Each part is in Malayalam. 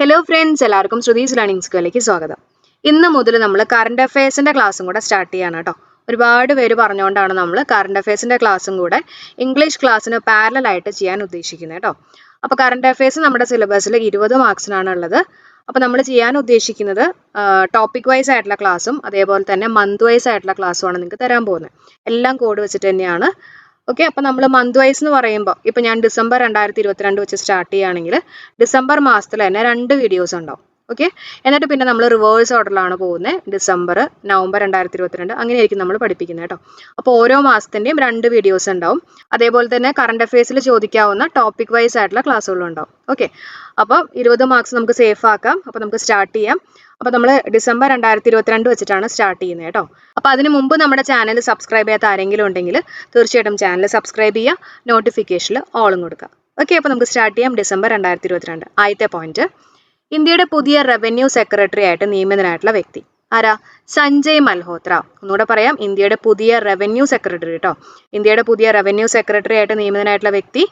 ഹലോ ഫ്രണ്ട്സ് എല്ലാവർക്കും ശ്രുതീസ് ലേണിംഗ് സ്കൂളിലേക്ക് സ്വാഗതം. ഇന്ന് മുതൽ നമ്മൾ കറണ്ട് അഫയേഴ്സിന്റെ ക്ലാസ്സും കൂടെ സ്റ്റാർട്ട് ചെയ്യാണ് കേട്ടോ ഒരുപാട് പേര് പറഞ്ഞുകൊണ്ടാണ് നമ്മൾ കറണ്ട് അഫയേഴ്സിന്റെ ക്ലാസ്സും കൂടെ ഇംഗ്ലീഷ് ക്ലാസ്സിന് പാരലായിട്ട് ചെയ്യാൻ ഉദ്ദേശിക്കുന്നത് കേട്ടോ അപ്പോൾ കറണ്ട് അഫയേഴ്സ് നമ്മുടെ സിലബസിൽ ഇരുപത് മാർക്സിനാണ് ഉള്ളത്. അപ്പോൾ നമ്മൾ ചെയ്യാൻ ഉദ്ദേശിക്കുന്നത് ടോപ്പിക് വൈസ് ആയിട്ടുള്ള ക്ലാസ്സും അതേപോലെ തന്നെ മന്ത് വൈസ് ആയിട്ടുള്ള ക്ലാസ്സുമാണ് നിങ്ങൾക്ക് തരാൻ പോകുന്നത് എല്ലാം കോഡ് വെച്ചിട്ട് തന്നെയാണ്. ഓക്കെ അപ്പോൾ നമ്മൾ മന്ത് വൈസ് എന്ന് പറയുമ്പോൾ ഇപ്പോൾ ഞാൻ ഡിസംബർ രണ്ടായിരത്തി ഇരുപത്തിരണ്ട് വെച്ച് സ്റ്റാർട്ട് ചെയ്യുകയാണെങ്കിൽ ഡിസംബർ മാസത്തിൽ തന്നെ രണ്ട് വീഡിയോസ് ഉണ്ടാവും. ഓക്കെ എന്നിട്ട് പിന്നെ നമ്മൾ റിവേഴ്സ് ഓർഡറിലാണ് പോകുന്നത് ഡിസംബർ നവംബർ രണ്ടായിരത്തി ഇരുപത്തിരണ്ട് അങ്ങനെയായിരിക്കും നമ്മൾ പഠിപ്പിക്കുന്നത് കേട്ടോ. അപ്പോൾ ഓരോ മാസത്തിന്റെയും രണ്ട് വീഡിയോസ് ഉണ്ടാവും. അതേപോലെ തന്നെ കറണ്ട് അഫയേഴ്സിൽ ചോദിക്കാവുന്ന ടോപ്പിക് വൈസ് ആയിട്ടുള്ള ക്ലാസ്സുകളും ഉണ്ടാവും. ഓക്കെ അപ്പോൾ ഇരുപത് മാർക്സ് നമുക്ക് സേഫ് ആക്കാം. അപ്പോൾ നമുക്ക് സ്റ്റാർട്ട് ചെയ്യാം. അപ്പോൾ നമ്മൾ ഡിസംബർ രണ്ടായിരത്തി ഇരുപത്തിരണ്ട് വെച്ചിട്ടാണ് സ്റ്റാർട്ട് ചെയ്യുന്നത് കേട്ടോ. അപ്പോൾ അതിന് മുമ്പ് നമ്മുടെ ചാനൽ സബ്സ്ക്രൈബ് ചെയ്യാത്ത ആരെങ്കിലും ഉണ്ടെങ്കിൽ തീർച്ചയായിട്ടും ചാനൽ സബ്സ്ക്രൈബ് ചെയ്യുക നോട്ടിഫിക്കേഷനിൽ ഓളും കൊടുക്കുക. ഓക്കെ അപ്പോൾ നമുക്ക് സ്റ്റാർട്ട് ചെയ്യാം. ഡിസംബർ രണ്ടായിരത്തി ഇരുപത്തിരണ്ട് ആദ്യത്തെ പോയിന്റ് ഇന്ത്യയുടെ പുതിയ റവന്യൂ സെക്രട്ടറി ആയിട്ട് നിയമിതനായിട്ടുള്ള വ്യക്തി. ആരാ? സഞ്ജയ് മൽഹോത്ര. ഒന്നുകൂടെ പറയാം. ഇന്ത്യയുടെ പുതിയ റവന്യൂ സെക്രട്ടറി കേട്ടോ ഇന്ത്യയുടെ പുതിയ റവന്യൂ സെക്രട്ടറി ആയിട്ട് നിയമിതനായിട്ടുള്ള വ്യക്തി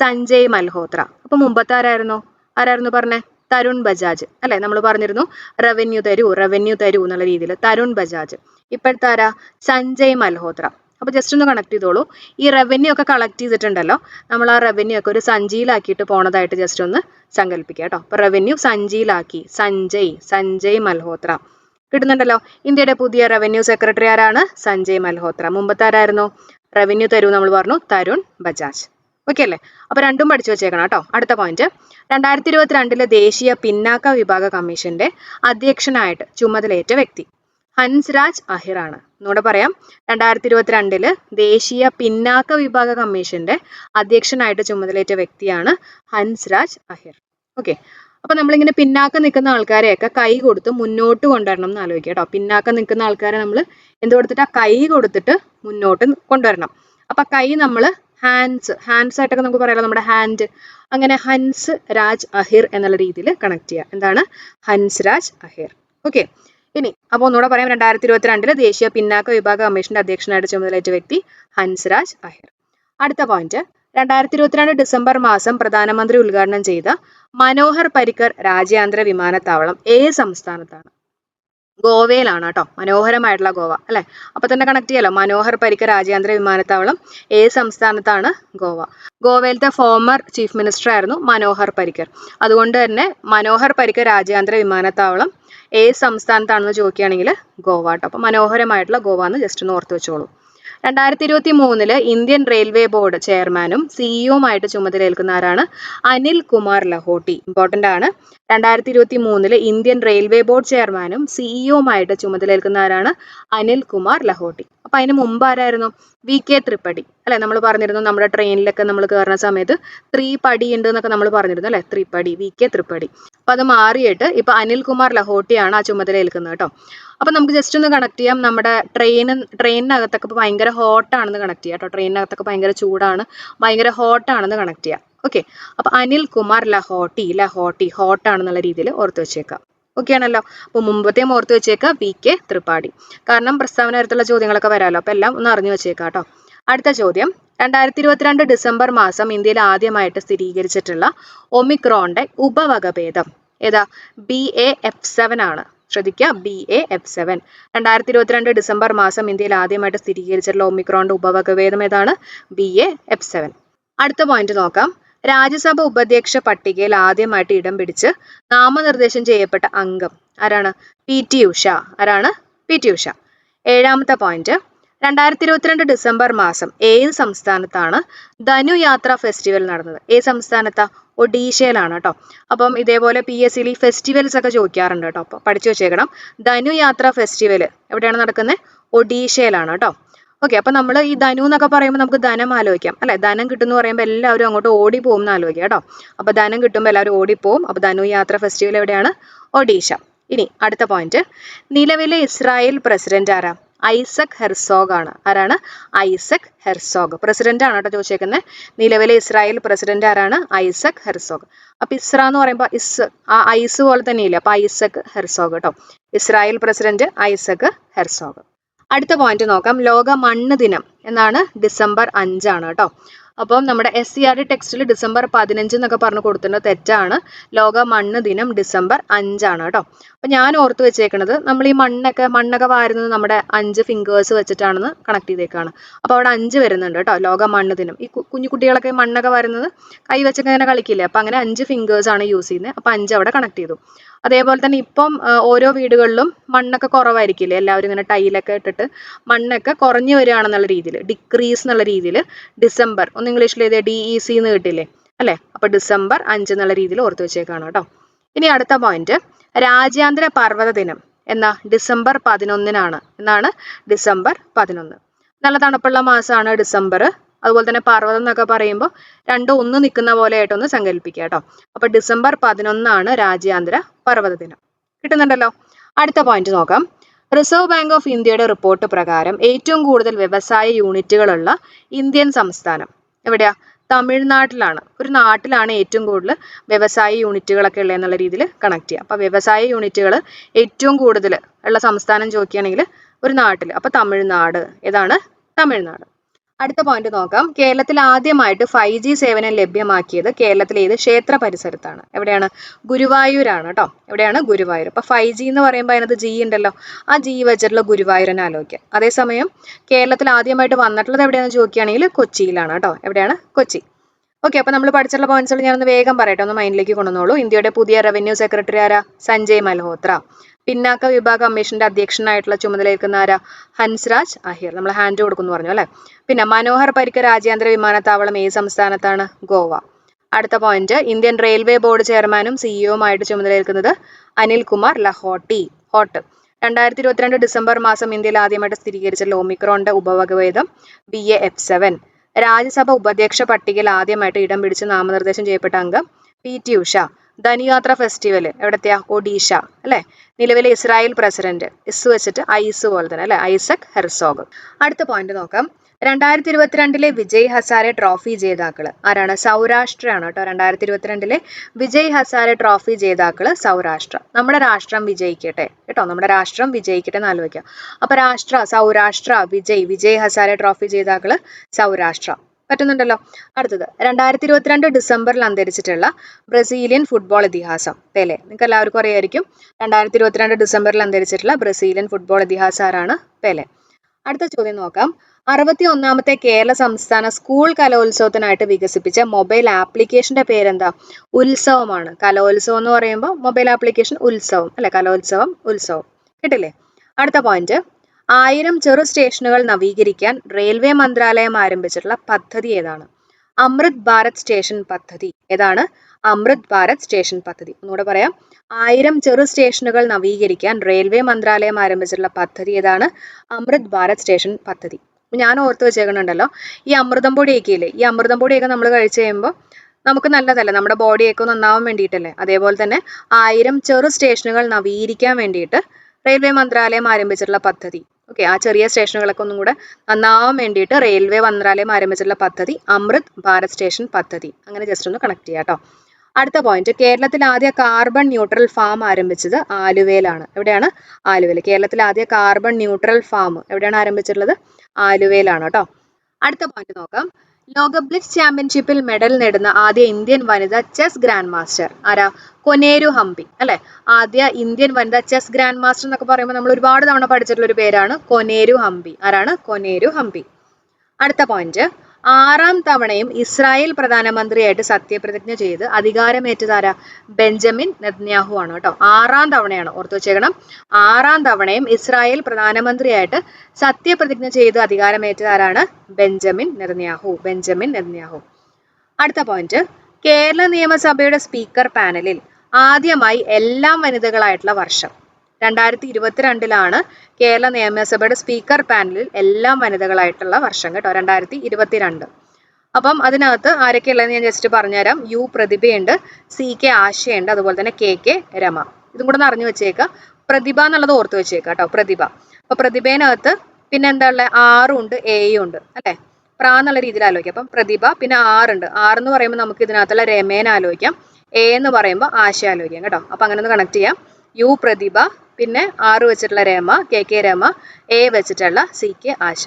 സഞ്ജയ് മൽഹോത്ര. അപ്പൊ മുമ്പത്തെ ആരായിരുന്നു? ആരായിരുന്നു പറഞ്ഞേ? തരുൺ ബജാജ് അല്ലെ? നമ്മൾ പറഞ്ഞിരുന്നു റവന്യൂ തരൂ റവന്യൂ തരൂ എന്നുള്ള രീതിയിൽ തരുൺ ബജാജ്. ഇപ്പോഴത്തെ ആരാ? സഞ്ജയ് മൽഹോത്ര. അപ്പൊ ജസ്റ്റ് ഒന്ന് കണക്ട് ചെയ്തോളൂ. ഈ റവന്യൂ ഒക്കെ കളക്ട് ചെയ്തിട്ടുണ്ടല്ലോ. നമ്മൾ ആ റവന്യൂ ഒക്കെ ഒരു സഞ്ചിയിലാക്കിയിട്ട് പോണതായിട്ട് ജസ്റ്റ് ഒന്ന് സങ്കല്പിക്കുക കേട്ടോ. അപ്പൊ റവന്യൂ സഞ്ചിയിലാക്കി. സഞ്ജയ് സഞ്ജയ് മൽഹോത്ര. കിട്ടുന്നുണ്ടല്ലോ. ഇന്ത്യയുടെ പുതിയ റവന്യൂ സെക്രട്ടറി ആരാണ്? സഞ്ജയ് മൽഹോത്ര. മുമ്പത്തെ ആരായിരുന്നു? റവന്യൂ തരൂ നമ്മൾ പറഞ്ഞു. തരുൺ ബജാജ്. ഓക്കെ അല്ലേ? അപ്പോൾ രണ്ടും പഠിച്ചു വെച്ചേക്കണം കേട്ടോ. അടുത്ത പോയിന്റ് രണ്ടായിരത്തി ഇരുപത്തിരണ്ടിലെ ദേശീയ പിന്നാക്ക വിഭാഗ കമ്മീഷന്റെ അധ്യക്ഷനായിട്ട് ചുമതലയേറ്റ വ്യക്തി ഹൻസ്രാജ് അഹിർ ആണ്. ഒന്നുകൂടെ പറയാം. രണ്ടായിരത്തി ഇരുപത്തിരണ്ടിൽ ദേശീയ പിന്നാക്ക വിഭാഗ കമ്മീഷന്റെ അധ്യക്ഷനായിട്ട് ചുമതലയേറ്റ വ്യക്തിയാണ് ഹൻസ്രാജ് അഹിർ. ഓക്കെ അപ്പൊ നമ്മളിങ്ങനെ പിന്നാക്കം നിൽക്കുന്ന ആൾക്കാരെയൊക്കെ കൈ കൊടുത്ത് മുന്നോട്ട് കൊണ്ടുവരണം എന്ന് ആലോചിക്കുക കേട്ടോ. പിന്നാക്കം നിൽക്കുന്ന ആൾക്കാരെ നമ്മൾ എന്ത് കൊടുത്തിട്ട്? കൈ കൊടുത്തിട്ട് മുന്നോട്ട് കൊണ്ടുവരണം. അപ്പൊ കൈ നമ്മൾ ഹാൻഡ്സ് ഹാൻഡ്സ് ആയിട്ടൊക്കെ നമുക്ക് പറയാലോ. നമ്മുടെ ഹാൻഡ് അങ്ങനെ ഹൻസ് രാജ് അഹിർ എന്നുള്ള രീതിയിൽ കണക്ട് ചെയ്യുക എന്താണ്? ഹൻസ് രാജ് അഹിർ ഓക്കെ ഇനി അപ്പോൾ ഒന്നുകൂടെ പറയാം. രണ്ടായിരത്തി ഇരുപത്തിരണ്ടിൽ ദേശീയ പിന്നാക്ക വിഭാഗ കമ്മീഷന്റെ അധ്യക്ഷനായിട്ട് ചുമതലയേറ്റ വ്യക്തി ഹൻസ് രാജ് അഹിർ അടുത്ത പോയിന്റ് രണ്ടായിരത്തി ഇരുപത്തിരണ്ട് ഡിസംബർ മാസം പ്രധാനമന്ത്രി ഉദ്ഘാടനം ചെയ്ത മനോഹർ പരിക്കർ രാജ്യാന്തര വിമാനത്താവളം ഏത് സംസ്ഥാനത്താണ്? ഗോവയിലാണ് കേട്ടോ മനോഹരമായിട്ടുള്ള ഗോവ അല്ലെ? അപ്പൊ തന്നെ കണക്ട് ചെയ്യാലോ? മനോഹർ പരിക്കർ രാജ്യാന്തര വിമാനത്താവളം ഏത് സംസ്ഥാനത്താണ് ഗോവ. ഗോവയിലത്തെ ഫോമർ ചീഫ് മിനിസ്റ്റർ ആയിരുന്നു മനോഹർ പരിക്കർ. അതുകൊണ്ട് തന്നെ മനോഹർ പരിക്കർ രാജ്യാന്തര വിമാനത്താവളം ഏത് സംസ്ഥാനത്താണെന്ന് ചോദിക്കുകയാണെങ്കിൽ ഗോവ കേട്ടോ അപ്പൊ മനോഹരമായിട്ടുള്ള ഗോവ എന്ന് ജസ്റ്റ് ഒന്ന് ഓർത്ത് വെച്ചോളൂ. രണ്ടായിരത്തി ഇരുപത്തി മൂന്നിൽ ഇന്ത്യൻ റെയിൽവേ ബോർഡ് ചെയർമാനും സിഇഒമായിട്ട് ചുമതലയേൽക്കുന്ന ആരാണ്? അനിൽ കുമാർ ലഹോട്ടി. ഇമ്പോർട്ടന്റ് ആണ്. രണ്ടായിരത്തി ഇരുപത്തി മൂന്നിൽ ഇന്ത്യൻ റെയിൽവേ ബോർഡ് ചെയർമാനും സിഇഒമായിട്ട് ചുമതലയേൽക്കുന്ന ആരാണ്? അനിൽ കുമാർ ലഹോട്ടി. അപ്പൊ അതിന് മുമ്പ് ആരായിരുന്നു? വി കെ ത്രിപ്പടി അല്ലെ? നമ്മൾ പറഞ്ഞിരുന്നു നമ്മുടെ ട്രെയിനിലൊക്കെ നമ്മൾ കയറുന്ന സമയത്ത് ത്രീ പടി ഉണ്ട് എന്നൊക്കെ നമ്മൾ പറഞ്ഞിരുന്നു അല്ലെ? ത്രിപ്പടി വി കെ ത്രിപ്പടി അപ്പൊ അത് മാറിയിട്ട് ഇപ്പൊ അനിൽ കുമാർ ലഹോട്ടിയാണ് ആ ചുമതല ഏൽക്കുന്നത് കേട്ടോ. അപ്പൊ നമുക്ക് ജസ്റ്റ് ഒന്ന് കണക്ട് ചെയ്യാം. നമ്മുടെ ട്രെയിൻ ട്രെയിനിനകത്തൊക്കെ ഇപ്പൊ ഭയങ്കര ഹോട്ടാണെന്ന് കണക്ട് ചെയ്യാം കേട്ടോ. ട്രെയിനിനകത്തൊക്കെ ഭയങ്കര ചൂടാണ്. ഭയങ്കര ഹോട്ടാണെന്ന് കണക്ട് ചെയ്യാം. ഓക്കെ അപ്പൊ അനിൽ കുമാർ ലഹോട്ടി ലഹോട്ടി ഹോട്ടാണെന്നുള്ള രീതിയിൽ ഓർത്ത് വെച്ചേക്കാം. ഓക്കെ ആണല്ലോ. അപ്പോൾ മുമ്പത്തെയും ഓർത്ത് വെച്ചേക്കാം വി കെ ത്രിപാഠി. കാരണം പ്രസ്താവന തരത്തിലുള്ള ചോദ്യങ്ങളൊക്കെ വരാമല്ലോ അപ്പൊ എല്ലാം ഒന്ന് അറിഞ്ഞു വെച്ചേക്കാം കേട്ടോ. അടുത്ത ചോദ്യം. രണ്ടായിരത്തി ഇരുപത്തിരണ്ട് ഡിസംബർ മാസം ഇന്ത്യയിൽ ആദ്യമായിട്ട് സ്ഥിരീകരിച്ചിട്ടുള്ള ഒമിക്രോണിന്റെ ഉപവകഭേദം. ഏതാ? ബി എ എഫ് സെവൻ ആണ്. ശ്രദ്ധിക്കുക. ബി എ എഫ് സെവൻ രണ്ടായിരത്തി ഇരുപത്തിരണ്ട് ഡിസംബർ മാസം ഇന്ത്യയിൽ ആദ്യമായിട്ട് സ്ഥിരീകരിച്ചിട്ടുള്ള ഒമിക്രോണിന്റെ ഉപവകഭേദം ഏതാണ്? ബി എ എഫ് സെവൻ അടുത്ത പോയിന്റ് നോക്കാം. രാജ്യസഭ ഉപാധ്യക്ഷ പട്ടികയിൽ ആദ്യമായിട്ട് ഇടം പിടിച്ച് നാമനിർദ്ദേശം ചെയ്യപ്പെട്ട അംഗം ആരാണ്? പി ടി ഉഷ. ആരാണ്? പി ടി ഉഷ. ഏഴാമത്തെ പോയിന്റ് രണ്ടായിരത്തി ഇരുപത്തിരണ്ട് ഡിസംബർ മാസം ഏത് സംസ്ഥാനത്താണ് ധനു യാത്ര ഫെസ്റ്റിവൽ നടന്നത്? ഏത് സംസ്ഥാനത്താ? ഒഡീഷയിലാണ് കേട്ടോ. അപ്പം ഇതേപോലെ പി എസ് സിയിൽ ഫെസ്റ്റിവൽസ് ഒക്കെ ചോദിക്കാറുണ്ട് കേട്ടോ. അപ്പം പഠിച്ചു വെച്ചേക്കണം. ധനുയാത്ര ഫെസ്റ്റിവൽ എവിടെയാണ് നടക്കുന്നത്? ഒഡീഷയിലാണ് കേട്ടോ. ഓക്കെ അപ്പം നമ്മൾ ഈ ധനു എന്നൊക്കെ പറയുമ്പോൾ നമുക്ക് ധനം ആലോചിക്കാം. അല്ലേ? ധനം കിട്ടും എന്ന് പറയുമ്പോൾ എല്ലാവരും അങ്ങോട്ട് ഓടി പോകും എന്ന് ആലോചിക്കാം കേട്ടോ. അപ്പം ധനം കിട്ടുമ്പോൾ എല്ലാവരും ഓടിപ്പോവും. അപ്പോൾ ധനു യാത്ര ഫെസ്റ്റിവൽ എവിടെയാണ്? ഒഡീഷ. ഇനി അടുത്ത പോയിന്റ് നിലവിലെ ഇസ്രായേൽ പ്രസിഡന്റ് ആരാ? ഐസക് ഹെർസോഗ് ആണ്. ആരാണ്? Isaac Herzog. പ്രസിഡന്റ് ആണ് കേട്ടോ ചോദിച്ചേക്കുന്നത് നിലവിലെ ഇസ്രായേൽ പ്രസിഡന്റ് ആരാണ്? Isaac Herzog. അപ്പൊ ഇസ്ര എന്ന് പറയുമ്പോൾ ഇസ് ആ ഐസ് പോലെ തന്നെയില്ലേ? അപ്പൊ ഐസക് ഹെർസോഗ് കേട്ടോ. Israel president Isaac Herzog. അടുത്ത പോയിന്റ് നോക്കാം. ലോക മണ്ണ് ദിനം എന്നാണ് ഡിസംബർ അഞ്ചാണ് കേട്ടോ. അപ്പം നമ്മുടെ എസ് സി ആർ ടെക്സ്റ്റിൽ ഡിസംബർ പതിനഞ്ച് എന്നൊക്കെ പറഞ്ഞു കൊടുത്തിട്ടുണ്ട് തെറ്റാണ്. ലോക മണ്ണ് ദിനം ഡിസംബർ അഞ്ചാണ് കേട്ടോ. അപ്പം ഞാൻ ഓർത്ത് വെച്ചേക്കണത് നമ്മൾ ഈ മണ്ണൊക്കെ മണ്ണൊക്കെ വാരുന്നത് നമ്മുടെ അഞ്ച് ഫിംഗേഴ്സ് വെച്ചിട്ടാണെന്ന് കണക്ട് ചെയ്തേക്കാണ്. അപ്പോൾ അവിടെ അഞ്ച് വരുന്നുണ്ട് കേട്ടോ ലോക മണ്ണ് ദിനം. ഈ കുഞ്ഞു കുട്ടികളൊക്കെ മണ്ണൊക്കെ വരുന്നത് കൈ വെച്ചൊക്കെ ഇങ്ങനെ കളിക്കില്ലേ? അപ്പം അങ്ങനെ അഞ്ച് ഫിംഗേഴ്സ് ആണ് യൂസ് ചെയ്യുന്നത്. അപ്പം അഞ്ച് അവിടെ കണക്ട് ചെയ്തു. അതേപോലെ തന്നെ ഇപ്പം ഓരോ വീടുകളിലും മണ്ണൊക്കെ കുറവായിരിക്കില്ലേ? എല്ലാവരും ഇങ്ങനെ ടൈലൊക്കെ ഇട്ടിട്ട് മണ്ണൊക്കെ കുറഞ്ഞു വരികയാണെന്നുള്ള രീതിയിൽ ഡിക്രീസ് എന്നുള്ള രീതിയിൽ ഡിസംബർ ഒന്ന് ഇംഗ്ലീഷിൽ എഴുതിയ ഡി ഇ സി എന്ന് കിട്ടില്ലേ അല്ലേ? അപ്പോൾ ഡിസംബർ അഞ്ച് എന്നുള്ള രീതിയിൽ ഓർത്ത് വെച്ചേക്കാണ് കേട്ടോ. ഇനി അടുത്ത പോയിന്റ് രാജ്യാന്തര പർവത ദിനം എന്നാ ഡിസംബർ പതിനൊന്നിനാണ്. എന്നാണ് ഡിസംബർ പതിനൊന്ന്. നല്ല തണുപ്പുള്ള മാസമാണ് ഡിസംബർ. അതുപോലെ തന്നെ പർവതം എന്നൊക്കെ പറയുമ്പോൾ രണ്ടും ഒന്ന് നിൽക്കുന്ന പോലെ ആയിട്ടൊന്ന് സങ്കല്പിക്കുക കേട്ടോ. അപ്പൊ ഡിസംബർ പതിനൊന്നാണ് രാജ്യാന്തര പർവത ദിനം. കിട്ടുന്നുണ്ടല്ലോ? അടുത്ത പോയിന്റ് നോക്കാം. റിസർവ് ബാങ്ക് ഓഫ് ഇന്ത്യയുടെ റിപ്പോർട്ട് പ്രകാരം ഏറ്റവും കൂടുതൽ വ്യവസായ യൂണിറ്റുകളുള്ള ഇന്ത്യൻ സംസ്ഥാനം എവിടെയാ? തമിഴ്നാട്ടിലാണ്. ഒരു നാട്ടിലാണ് ഏറ്റവും കൂടുതൽ വ്യവസായ യൂണിറ്റുകളൊക്കെ ഉള്ളത് എന്നുള്ള രീതിയിൽ കണക്ട് ചെയ്യുക. അപ്പോൾ വ്യവസായ യൂണിറ്റുകൾ ഏറ്റവും കൂടുതൽ ഉള്ള സംസ്ഥാനം ചോദിക്കുകയാണെങ്കിൽ ഒരു നാട്ടിൽ അപ്പോൾ തമിഴ്നാട്. ഏതാണ്? തമിഴ്നാട്. അടുത്ത പോയിന്റ് നോക്കാം. കേരളത്തിൽ ആദ്യമായിട്ട് ഫൈവ് ജി സേവനം ലഭ്യമാക്കിയത് കേരളത്തിലെ ഏത് ക്ഷേത്ര പരിസരത്താണ്? എവിടെയാണ്? ഗുരുവായൂരാണ് കേട്ടോ എവിടെയാണ്? ഗുരുവായൂർ. അപ്പൊ ഫൈവ് ജി എന്ന് പറയുമ്പോൾ അതിനകത്ത് ജി ഉണ്ടല്ലോ. ആ ജി വെച്ചിട്ടുള്ള ഗുരുവായൂരനെ ആലോചിക്കുക അതേസമയം കേരളത്തിൽ ആദ്യമായിട്ട് വന്നിട്ടുള്ളത് എവിടെയാണെന്ന് ചോദിക്കുകയാണെങ്കിൽ കൊച്ചിയിലാണ് കേട്ടോ എവിടെയാണ്? കൊച്ചി. ഓക്കെ അപ്പൊ നമ്മൾ പഠിച്ചിട്ടുള്ള പോയിന്റ്സുകൾ ഞാനൊന്ന് വേഗം പറയട്ടെ. ഒന്ന് മൈൻഡിലേക്ക് കൊണ്ടുവന്നോളൂ. ഇന്ത്യയുടെ പുതിയ റവന്യൂ സെക്രട്ടറി ആരാ? സഞ്ജയ് മൽഹോത്ര. പിന്നാക്ക വിഭാഗ കമ്മീഷന്റെ അധ്യക്ഷനായിട്ടുള്ള ചുമതലയേൽക്കുന്ന ആരാ? ഹൻസ്രാജ് അഹിർ. നമ്മൾ ഹാൻഡ് കൊടുക്കുന്നു പറഞ്ഞു അല്ലെ? പിന്നെ മനോഹർ പരിക്കർ രാജ്യാന്തര വിമാനത്താവളം ഏത് സംസ്ഥാനത്താണ്? ഗോവ. അടുത്ത പോയിന്റ് ഇന്ത്യൻ റെയിൽവേ ബോർഡ് ചെയർമാനും സിഇഒയുമായിട്ട് ചുമതലയേൽക്കുന്നത് അനിൽ കുമാർ ലഹോട്ടി. ഹോട്ട് രണ്ടായിരത്തി ഇരുപത്തിരണ്ട് ഡിസംബർ മാസം ഇന്ത്യയിൽ ആദ്യമായിട്ട് സ്ഥിരീകരിച്ച ഒമിക്രോണിന്റെ ഉപവകഭേദം B A F seven Rajya Sabha ഉപാധ്യക്ഷ പട്ടികയിൽ ആദ്യമായിട്ട് ഇടം പിടിച്ച് നാമനിർദ്ദേശം ചെയ്യപ്പെട്ട അംഗം P T Usha Dhanu Yatra festival എവിടത്തെയാ? Odisha അല്ലെ? നിലവിലെ ഇസ്രായേൽ പ്രസിഡന്റ് ഇസ് വെച്ചിട്ട് ഐസ് പോലെ തന്നെ അല്ലെ? ഐസക് ഹെർസോഗ്. അടുത്ത പോയിന്റ് നോക്കാം. രണ്ടായിരത്തി ഇരുപത്തിരണ്ടിലെ വിജയ് ഹസാരെ ട്രോഫി ജേതാക്കൾ ആരാണ്? സൗരാഷ്ട്രയാണ് കേട്ടോ. രണ്ടായിരത്തി ഇരുപത്തിരണ്ടിലെ വിജയ് ഹസാരെ ട്രോഫി ജേതാക്കൾ സൗരാഷ്ട്ര. നമ്മുടെ രാഷ്ട്രം വിജയിക്കട്ടെ കേട്ടോ. നമ്മുടെ രാഷ്ട്രം വിജയിക്കട്ടെ എന്ന് ആലോചിക്കാം. അപ്പൊ രാഷ്ട്ര സൗരാഷ്ട്ര വിജയ് വിജയ് ഹസാരെ ട്രോഫി ജേതാക്കൾ സൗരാഷ്ട്ര. പറ്റുന്നുണ്ടല്ലോ. അടുത്തത് രണ്ടായിരത്തി ഇരുപത്തിരണ്ട് ഡിസംബറിൽ അന്തരിച്ചിട്ടുള്ള ബ്രസീലിയൻ ഫുട്ബോൾ ഇതിഹാസം. പെലെ നിങ്ങൾക്ക് എല്ലാവർക്കും അറിയായിരിക്കും രണ്ടായിരത്തി ഇരുപത്തിരണ്ട് ഡിസംബറിൽ അന്തരിച്ചിട്ടുള്ള ബ്രസീലിയൻ ഫുട്ബോൾ ഇതിഹാസം ആരാണ്? പെലെ അടുത്ത ചോദ്യം നോക്കാം. അറുപത്തി ഒന്നാമത്തെ കേരള സംസ്ഥാന സ്കൂൾ കലോത്സവത്തിനായിട്ട് വികസിപ്പിച്ച മൊബൈൽ ആപ്ലിക്കേഷന്റെ പേരെന്താ? ഉത്സവമാണ്. കലോത്സവം എന്ന് പറയുമ്പോൾ മൊബൈൽ ആപ്ലിക്കേഷൻ ഉത്സവം അല്ലെ? കലോത്സവം ഉത്സവം. കിട്ടില്ലേ? അടുത്ത പോയിന്റ് ആയിരം ചെറു സ്റ്റേഷനുകൾ നവീകരിക്കാൻ റെയിൽവേ മന്ത്രാലയം ആരംഭിച്ചിട്ടുള്ള പദ്ധതി ഏതാണ്? അമൃത് ഭാരത് സ്റ്റേഷൻ പദ്ധതി. ഏതാണ്? അമൃത് ഭാരത് സ്റ്റേഷൻ പദ്ധതി. ഒന്നുകൂടെ പറയാം. ആയിരം ചെറു സ്റ്റേഷനുകൾ നവീകരിക്കാൻ റെയിൽവേ മന്ത്രാലയം ആരംഭിച്ചിട്ടുള്ള പദ്ധതി ഏതാണ്? അമൃത് ഭാരത് സ്റ്റേഷൻ പദ്ധതി. ഞാൻ ഓർത്ത് വെച്ചേക്കണുണ്ടല്ലോ. ഈ അമൃതം പൊടിയൊക്കെ ഇല്ലേ? ഈ അമൃതം പൊടിയൊക്കെ നമ്മൾ കഴിച്ചു കഴിയുമ്പോൾ നമുക്ക് നല്ലതല്ല? നമ്മുടെ ബോഡിയൊക്കെ നന്നാവാൻ വേണ്ടിയിട്ടല്ലേ? അതേപോലെ തന്നെ ആയിരം ചെറു സ്റ്റേഷനുകൾ നവീകരിക്കാൻ വേണ്ടിയിട്ട് റെയിൽവേ മന്ത്രാലയം ആരംഭിച്ചിട്ടുള്ള പദ്ധതി. ഓക്കെ ആ ചെറിയ സ്റ്റേഷനുകളൊക്കെ ഒന്നും കൂടെ നന്നാവാൻ വേണ്ടിയിട്ട് റെയിൽവേ മന്ത്രാലയം ആരംഭിച്ചിട്ടുള്ള പദ്ധതി അമൃത് ഭാരത് സ്റ്റേഷൻ പദ്ധതി. അങ്ങനെ ജസ്റ്റ് ഒന്ന് കണക്ട് ചെയ്യാം കേട്ടോ അടുത്ത പോയിന്റ് കേരളത്തിൽ ആദ്യ കാർബൺ ന്യൂട്രൽ ഫാം ആരംഭിച്ചത് ആലുവയിലാണ്. എവിടെയാണ്? ആലുവയിൽ കേരളത്തിൽ ആദ്യ കാർബൺ ന്യൂട്രൽ ഫാം എവിടെയാണ് ആരംഭിച്ചിട്ടുള്ളത്? ആലുവയിലാണ് കേട്ടോ അടുത്ത പോയിന്റ് നോക്കാം. ലോക ബ്ലിറ്റ്സ് ചാമ്പ്യൻഷിപ്പിൽ മെഡൽ നേടുന്ന ആദ്യ ഇന്ത്യൻ വനിത ചെസ് ഗ്രാൻഡ് മാസ്റ്റർ. ആരാ? കൊനേരു ഹംപി. അല്ലെ? ആദ്യ ഇന്ത്യൻ വനിത ചെസ് ഗ്രാൻഡ് മാസ്റ്റർ എന്നൊക്കെ പറയുമ്പോൾ നമ്മൾ ഒരുപാട് തവണ പഠിച്ചിട്ടുള്ള ഒരു പേരാണ് കൊനേരു ഹംപി. ആരാണ്? കൊനേരു ഹംപി. അടുത്ത പോയിന്റ് ആറാം തവണയും ഇസ്രായേൽ പ്രധാനമന്ത്രിയായിട്ട് സത്യപ്രതിജ്ഞ ചെയ്ത് അധികാരമേറ്റതാരാ? ബെഞ്ചമിൻ നെത്ന്യാഹു ആണ് കേട്ടോ. ആറാം തവണയാണ് ഓർത്തു വെച്ചേക്കണം. ആറാം തവണയും ഇസ്രായേൽ പ്രധാനമന്ത്രിയായിട്ട് സത്യപ്രതിജ്ഞ ചെയ്ത് അധികാരമേറ്റതാരാണ് ബെഞ്ചമിൻ നെതന്യാഹു ബെഞ്ചമിൻ നെതന്യാഹു. അടുത്ത പോയിന്റ്. കേരള നിയമസഭയുടെ സ്പീക്കർ പാനലിൽ ആദ്യമായി എല്ലാം വനിതകളായിട്ടുള്ള വർഷം. രണ്ടായിരത്തി ഇരുപത്തിരണ്ടിലാണ് കേരള നിയമസഭയുടെ സ്പീക്കർ പാനലിൽ എല്ലാം വനിതകളായിട്ടുള്ള വർഷം കേട്ടോ രണ്ടായിരത്തി ഇരുപത്തിരണ്ട് അപ്പം അതിനകത്ത് ആരൊക്കെയുള്ളതെന്ന് ഞാൻ ജസ്റ്റ് പറഞ്ഞുതരാം. യു പ്രതിഭയുണ്ട് സി കെ ആശയുണ്ട് അതുപോലെ തന്നെ കെ കെ രമ. ഇതും കൂടെ അറിഞ്ഞു വെച്ചേക്കുക പ്രതിഭ എന്നുള്ളത് ഓർത്ത് വെച്ചേക്കുക കേട്ടോ പ്രതിഭ. അപ്പൊ പ്രതിഭേനകത്ത് പിന്നെ എന്താ ഉള്ളത് ആറും ഉണ്ട് എയും ഉണ്ട് അല്ലെ? പ്രാ എന്നുള്ള രീതിയിൽ ആലോചിക്കാം. അപ്പം പ്രതിഭ പിന്നെ ആറുണ്ട്. ആറ് എന്ന് പറയുമ്പോൾ നമുക്ക് ഇതിനകത്തുള്ള രമേനെ ആലോചിക്കാം. എ എന്ന് പറയുമ്പോൾ ആശ ആലോചിക്കാം കേട്ടോ. അപ്പൊ അങ്ങനെ ഒന്ന് കണക്ട് ചെയ്യാം. യു പ്രതിഭ പിന്നെ ആറ് വെച്ചിട്ടുള്ള Rema K K Rema A വെച്ചിട്ടുള്ള സി കെ ആശ.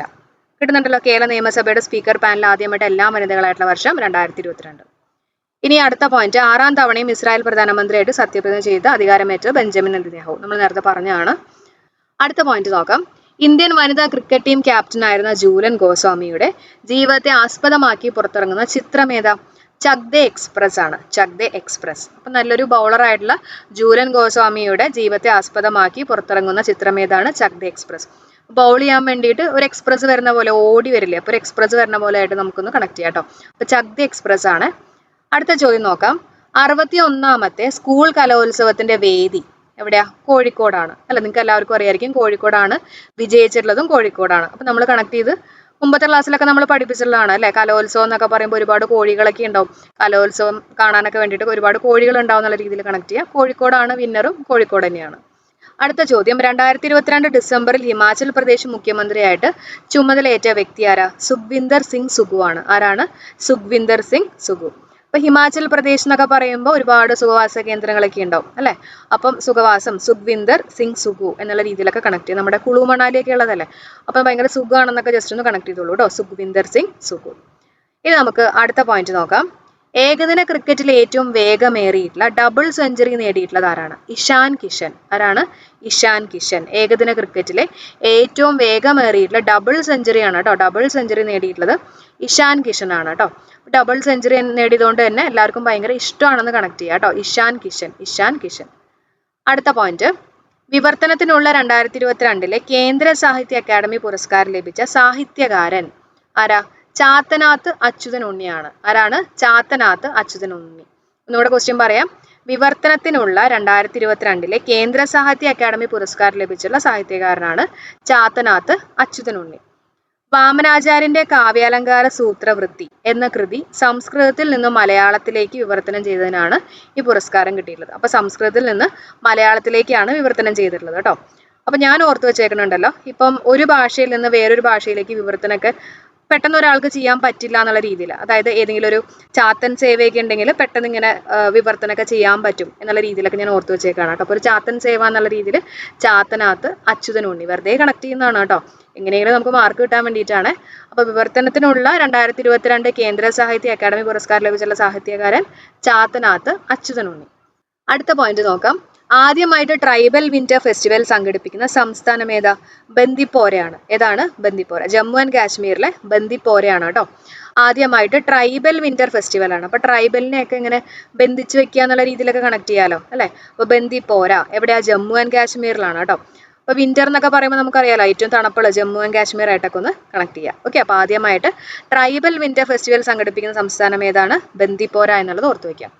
കിട്ടുന്നുണ്ടല്ലോ കേരള നിയമസഭയുടെ സ്പീക്കർ പാനൽ ആദ്യമായിട്ട് എല്ലാ വനിതകളായിട്ടുള്ള വർഷം രണ്ടായിരത്തി ഇരുപത്തിരണ്ട് ഇനി അടുത്ത പോയിന്റ് ആറാം തവണയും ഇസ്രായേൽ പ്രധാനമന്ത്രിയായിട്ട് സത്യപ്രതിജ്ഞ ചെയ്ത അധികാരമേറ്റത് ബെഞ്ചമിൻ നെതന്യാഹു. നമ്മൾ നേരത്തെ പറഞ്ഞതാണ്. അടുത്ത പോയിന്റ് നോക്കാം. ഇന്ത്യൻ വനിതാ ക്രിക്കറ്റ് ടീം ക്യാപ്റ്റൻ ആയിരുന്ന ജൂലൻ ഗോസ്വാമിയുടെ ജീവിതത്തെ ആസ്പദമാക്കി പുറത്തിറങ്ങുന്ന ചിത്രമേത ചക്ദെ എക്സ്പ്രസ് ആണ്. ചക്ദേ എക്സ്പ്രസ് അപ്പം നല്ലൊരു ബൗളർ ആയിട്ടുള്ള ജൂലൻ ഗോസ്വാമിയുടെ ജീവിതത്തെ ആസ്പദമാക്കി പുറത്തിറങ്ങുന്ന ചിത്രമേതാണ് ചക്ദേ എക്സ്പ്രസ് ബൗൾ ചെയ്യാൻ വേണ്ടിയിട്ട് ഒരു എക്സ്പ്രസ് വരുന്ന പോലെ ഓടി വരില്ലേ? അപ്പോൾ ഒരു എക്സ്പ്രസ് വരുന്ന പോലെ ആയിട്ട് നമുക്കൊന്ന് കണക്ട് ചെയ്യാം കേട്ടോ അപ്പോൾ ചക്ദേ എക്സ്പ്രസ് ആണ്. അടുത്ത ചോദ്യം നോക്കാം. അറുപത്തി ഒന്നാമത്തെ സ്കൂൾ കലോത്സവത്തിന്റെ വേദി എവിടെയാ? കോഴിക്കോടാണ്. അല്ല നിങ്ങൾക്ക് എല്ലാവർക്കും അറിയായിരിക്കും കോഴിക്കോടാണ്. വിജയിച്ചിട്ടുള്ളതും കോഴിക്കോടാണ്. അപ്പം നമ്മൾ കണക്ട് ചെയ്ത് മുമ്പത്തെ ക്ലാസ്സിലൊക്കെ നമ്മൾ പഠിപ്പിച്ചിട്ടുള്ളതാണ് അല്ലേ? കലോത്സവം എന്നൊക്കെ പറയുമ്പോൾ ഒരുപാട് കോഴികളൊക്കെ ഉണ്ടാവും. കലോത്സവം കാണാനൊക്കെ വേണ്ടിയിട്ട് ഒരുപാട് കോഴികൾ ഉണ്ടാവും എന്നുള്ള രീതിയിൽ കണക്ട് ചെയ്യുക കോഴിക്കോടാണ് വിന്നറും കോഴിക്കോട് തന്നെയാണ്. അടുത്ത ചോദ്യം രണ്ടായിരത്തി ഇരുപത്തിരണ്ട് ഡിസംബറിൽ ഹിമാചൽ പ്രദേശ് മുഖ്യമന്ത്രിയായിട്ട് ചുമതലയേറ്റ വ്യക്തി ആരാ? സുഖ്വിന്ദർ സിംഗ് സുഗു ആണ് ആരാണ്? സുഖ്വിന്ദർ സിംഗ് സുഗു ഇപ്പൊ ഹിമാചൽ പ്രദേശ് എന്നൊക്കെ പറയുമ്പോൾ ഒരുപാട് സുഖവാസ കേന്ദ്രങ്ങളൊക്കെ ഉണ്ടാവും അല്ലേ? അപ്പം സുഖവാസം സുഖ്വിന്ദർ സിംഗ് സുഖു എന്നുള്ള രീതിയിലൊക്കെ കണക്ട് ചെയ്യും. നമ്മുടെ കുളു മണാലിയൊക്കെ ഉള്ളതല്ലേ? അപ്പം ഭയങ്കര സുഖമാണെന്നൊക്കെ ജസ്റ്റ് ഒന്ന് കണക്ട് ചെയ്തോളൂ കേട്ടോ സുഖ്വിന്ദർ സിംഗ് സുഖു. ഇനി നമുക്ക് അടുത്ത പോയിന്റ് നോക്കാം. ഏകദിന ക്രിക്കറ്റിൽ ഏറ്റവും വേഗമേറിയിട്ടുള്ള ഡബിൾ സെഞ്ചുറി നേടിയിട്ടുള്ളത് ആരാണ്? ഇഷാൻ കിഷൻ. ആരാണ്? ഇഷാൻ കിഷൻ. ഏകദിന ക്രിക്കറ്റിലെ ഏറ്റവും വേഗമേറിയിട്ടുള്ള ഡബിൾ സെഞ്ചുറിയാണ് കേട്ടോ ഡബിൾ സെഞ്ചുറി നേടിയിട്ടുള്ളത് ഇഷാൻ കിഷൻ ആണ് കേട്ടോ ഡബിൾ സെഞ്ചുറി നേടിയതുകൊണ്ട് തന്നെ എല്ലാവർക്കും ഭയങ്കര ഇഷ്ടമാണെന്ന് കണക്ട് ചെയ്യുക കേട്ടോ. ഇഷാൻ കിഷൻ ഇഷാൻ കിഷൻ. അടുത്ത പോയിന്റ് വിവർത്തനത്തിനുള്ള രണ്ടായിരത്തി ഇരുപത്തിരണ്ടിലെ കേന്ദ്ര സാഹിത്യ അക്കാദമി പുരസ്കാരം ലഭിച്ച സാഹിത്യകാരൻ ആരാ? ചാത്തനാത്ത് അച്യുതൻ ഉണ്ണിയാണ് ആരാണ്? ചാത്തനാത്ത് അച്യുതൻ ഉണ്ണി ഒന്നുകൂടെ ക്വസ്റ്റ്യൻ പറയാം. വിവർത്തനത്തിനുള്ള രണ്ടായിരത്തി ഇരുപത്തിരണ്ടിലെ കേന്ദ്ര സാഹിത്യ അക്കാദമി പുരസ്കാരം ലഭിച്ചുള്ള സാഹിത്യകാരനാണ് ചാത്തനാത്ത് അച്യുതൻ ഉണ്ണി വാമനാചാര്യന്റെ കാവ്യാലങ്കാര സൂത്രവൃത്തി എന്ന കൃതി സംസ്കൃതത്തിൽ നിന്ന് മലയാളത്തിലേക്ക് വിവർത്തനം ചെയ്തതിനാണ് ഈ പുരസ്കാരം കിട്ടിയിട്ടുള്ളത്. അപ്പൊ സംസ്കൃതത്തിൽ നിന്ന് മലയാളത്തിലേക്കാണ് വിവർത്തനം ചെയ്തിട്ടുള്ളത് കേട്ടോ. അപ്പൊ ഞാൻ ഓർത്തു വെച്ചേക്കുന്നുണ്ടല്ലോ ഇപ്പം ഒരു ഭാഷയിൽ നിന്ന് വേറൊരു ഭാഷയിലേക്ക് വിവർത്തനമൊക്കെ പെട്ടെന്ന് ഒരാൾക്ക് ചെയ്യാൻ പറ്റില്ല എന്നുള്ള രീതിയിൽ അതായത് ഏതെങ്കിലും ഒരു ചാത്തൻ സേവയൊക്കെ ഉണ്ടെങ്കിൽ പെട്ടെന്ന് ഇങ്ങനെ വിവർത്തനമൊക്കെ ചെയ്യാൻ പറ്റും എന്നുള്ള രീതിയിലൊക്കെ ഞാൻ ഓർത്തു വെച്ചേക്കാണ് കേട്ടോ. അപ്പോൾ ഒരു ചാത്തൻ സേവ എന്നുള്ള രീതിയിൽ ചാത്തനകത്ത് അച്യുതൻ ഉണ്ണി വെറുതെ കണക്ട് ചെയ്യുന്നതാണ് കേട്ടോ. എങ്ങനെയെങ്കിലും നമുക്ക് മാർക്ക് കിട്ടാൻ വേണ്ടിയിട്ടാണ്. അപ്പോൾ വിവർത്തനത്തിനുള്ള രണ്ടായിരത്തി ഇരുപത്തിരണ്ട് കേന്ദ്ര സാഹിത്യ അക്കാദമി പുരസ്കാരം ലഭിച്ചുള്ള സാഹിത്യകാരൻ ചാത്തനാത്ത് അച്യുതൻ ഉണ്ണി അടുത്ത പോയിന്റ് നോക്കാം. ആദ്യമായിട്ട് ട്രൈബൽ വിന്റർ ഫെസ്റ്റിവൽ സംഘടിപ്പിക്കുന്ന സംസ്ഥാനം ഏതാ? ബന്ദിപ്പോരയാണ്. ഏതാണ്? ബന്ദിപ്പോര. ജമ്മു ആൻഡ് കാശ്മീരിലെ ബന്ദിപ്പോരയാണ് കേട്ടോ. ആദ്യമായിട്ട് ട്രൈബൽ വിന്റർ ഫെസ്റ്റിവൽ ആണ്. അപ്പൊ ട്രൈബലിനെയൊക്കെ ഇങ്ങനെ ബന്ധിച്ച് വെക്കുക എന്നുള്ള രീതിയിലൊക്കെ കണക്ട് ചെയ്യാലോ അല്ലെ? അപ്പൊ ബന്ദിപ്പോര എവിടെയാ? ജമ്മു ആൻഡ് കാശ്മീരിലാണ് കേട്ടോ. അപ്പൊ വിന്റർ എന്നൊക്കെ പറയുമ്പോൾ നമുക്കറിയാലോ ഏറ്റവും തണുപ്പുള്ള ജമ്മു ആൻഡ് കാശ്മീർ ആയിട്ടൊക്കെ ഒന്ന് കണക്ട് ചെയ്യാം. ഓക്കെ അപ്പോൾ ആദ്യമായിട്ട് ട്രൈബൽ വിന്റർ ഫെസ്റ്റിവൽ സംഘടിപ്പിക്കുന്ന സംസ്ഥാനം ഏതാണ്? ബന്ദിപ്പോര എന്നുള്ളത് ഓർത്തു വെക്കാം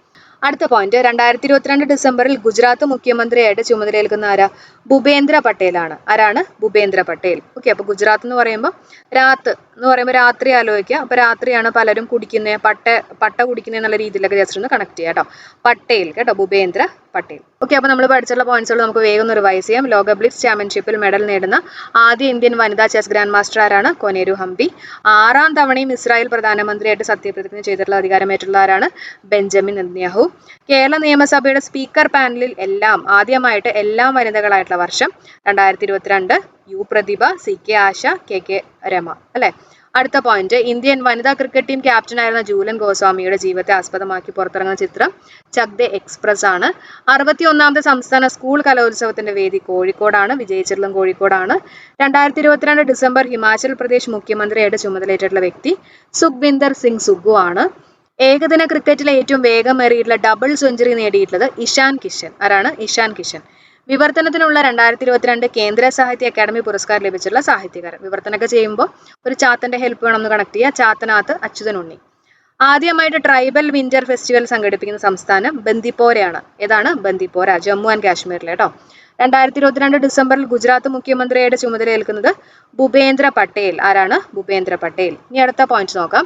അടുത്ത പോയിന്റ് രണ്ടായിരത്തി ഇരുപത്തിരണ്ട് ഡിസംബറിൽ ഗുജറാത്ത് മുഖ്യമന്ത്രിയായിട്ട് ചുമതലയേൽക്കുന്ന ആരാ? ഭൂപേന്ദ്ര പട്ടേലാണ്. ആരാണ്? ഭൂപേന്ദ്ര പട്ടേൽ. ഓക്കെ അപ്പോൾ ഗുജറാത്ത് എന്ന് പറയുമ്പോൾ രാത്ത് എന്ന് പറയുമ്പോൾ രാത്രി ആലോചിക്കുക. അപ്പോൾ രാത്രിയാണ് പലരും കുടിക്കുന്നത് പട്ട പട്ട കുടിക്കുന്നത് എന്നുള്ള രീതിയിലൊക്കെ ജസ്റ്റ് ഒന്ന് കണക്ട് ചെയ്യാം കേട്ടോ. പട്ടേൽ കേട്ടോ ഭൂപേന്ദ്ര പട്ടേൽ. ഓക്കെ അപ്പോൾ നമ്മൾ പഠിച്ചുള്ള പോയിന്റ്സുകൾ നമുക്ക് വേഗം ഒന്ന് റിവൈസ് ചെയ്യാം. ലോക ബ്ലിറ്റ്സ് ചാമ്പ്യൻഷിപ്പിൽ മെഡൽ നേടുന്ന ആദ്യ ഇന്ത്യൻ വനിതാ ചെസ് ഗ്രാൻഡ് മാസ്റ്റർ ആരാണ്? കൊനേരു ഹംപി. ആറാം തവണയും ഇസ്രായേൽ പ്രധാനമന്ത്രിയായിട്ട് സത്യപ്രതിജ്ഞ ചെയ്തിട്ടുള്ള അധികാരമേറ്റുള്ള ആരാണ്? Benjamin Netanyahu. കേരള നിയമസഭയുടെ സ്പീക്കർ പാനലിൽ എല്ലാം ആദ്യമായിട്ട് എല്ലാം വനിതകളായിട്ടുള്ള വർഷം രണ്ടായിരത്തി ഇരുപത്തിരണ്ട് U Prathibha C K Asha K K Rema അല്ലെ? അടുത്ത പോയിന്റ് ഇന്ത്യൻ വനിതാ ക്രിക്കറ്റ് ടീം ക്യാപ്റ്റനായിരുന്ന ജൂലൻ ഗോസ്വാമിയുടെ ജീവിതത്തെ ആസ്പദമാക്കി പുറത്തിറങ്ങുന്ന ചിത്രം ചക് എക്സ്പ്രസ് ആണ്. അറുപത്തി ഒന്നാമത്തെ സംസ്ഥാന സ്കൂൾ കലോത്സവത്തിന്റെ വേദി കോഴിക്കോടാണ് വിജയിച്ചിട്ടുള്ളതും കോഴിക്കോടാണ്. രണ്ടായിരത്തി ഇരുപത്തിരണ്ട് ഡിസംബർ ഹിമാചൽ പ്രദേശ് മുഖ്യമന്ത്രിയായിട്ട് ചുമതലയേറ്റിട്ടുള്ള വ്യക്തി സുഖ്വിന്ദർ സിംഗ് സുഗു ആണ്. ഏകദിന ക്രിക്കറ്റിലെ ഏറ്റവും വേഗമേറിയിട്ടുള്ള ഡബിൾ സെഞ്ചുറി നേടിയിട്ടുള്ളത് ഇഷാൻ കിഷൻ. ആരാണ്? ഇഷാൻ കിഷൻ. വിവർത്തനത്തിനുള്ള രണ്ടായിരത്തി ഇരുപത്തിരണ്ട് കേന്ദ്ര സാഹിത്യ അക്കാദമി പുരസ്കാരം ലഭിച്ചുള്ള സാഹിത്യകാരൻ. വിവർത്തനമൊക്കെ ചെയ്യുമ്പോൾ ഒരു ചാത്തന്റെ ഹെൽപ്പ് വേണം എന്ന് കണക്ട് ചെയ്യുക ചാത്തനകത്ത് അച്യുതൻ ഉണ്ണി. ആദ്യമായിട്ട് ട്രൈബൽ വിന്റർ ഫെസ്റ്റിവൽ സംഘടിപ്പിക്കുന്ന സംസ്ഥാനം ബന്ദിപ്പോരയാണ്. ഏതാണ്? ബന്ദിപ്പോര ജമ്മു ആൻഡ് കാശ്മീരിലെ കേട്ടോ രണ്ടായിരത്തി ഇരുപത്തിരണ്ട് ഡിസംബറിൽ ഗുജറാത്ത് മുഖ്യമന്ത്രിയുടെ ചുമതല ഏൽക്കുന്നത് ഭൂപേന്ദ്ര പട്ടേൽ. ആരാണ്? ഭൂപേന്ദ്ര പട്ടേൽ. ഇനി അടുത്ത പോയിന്റ് നോക്കാം.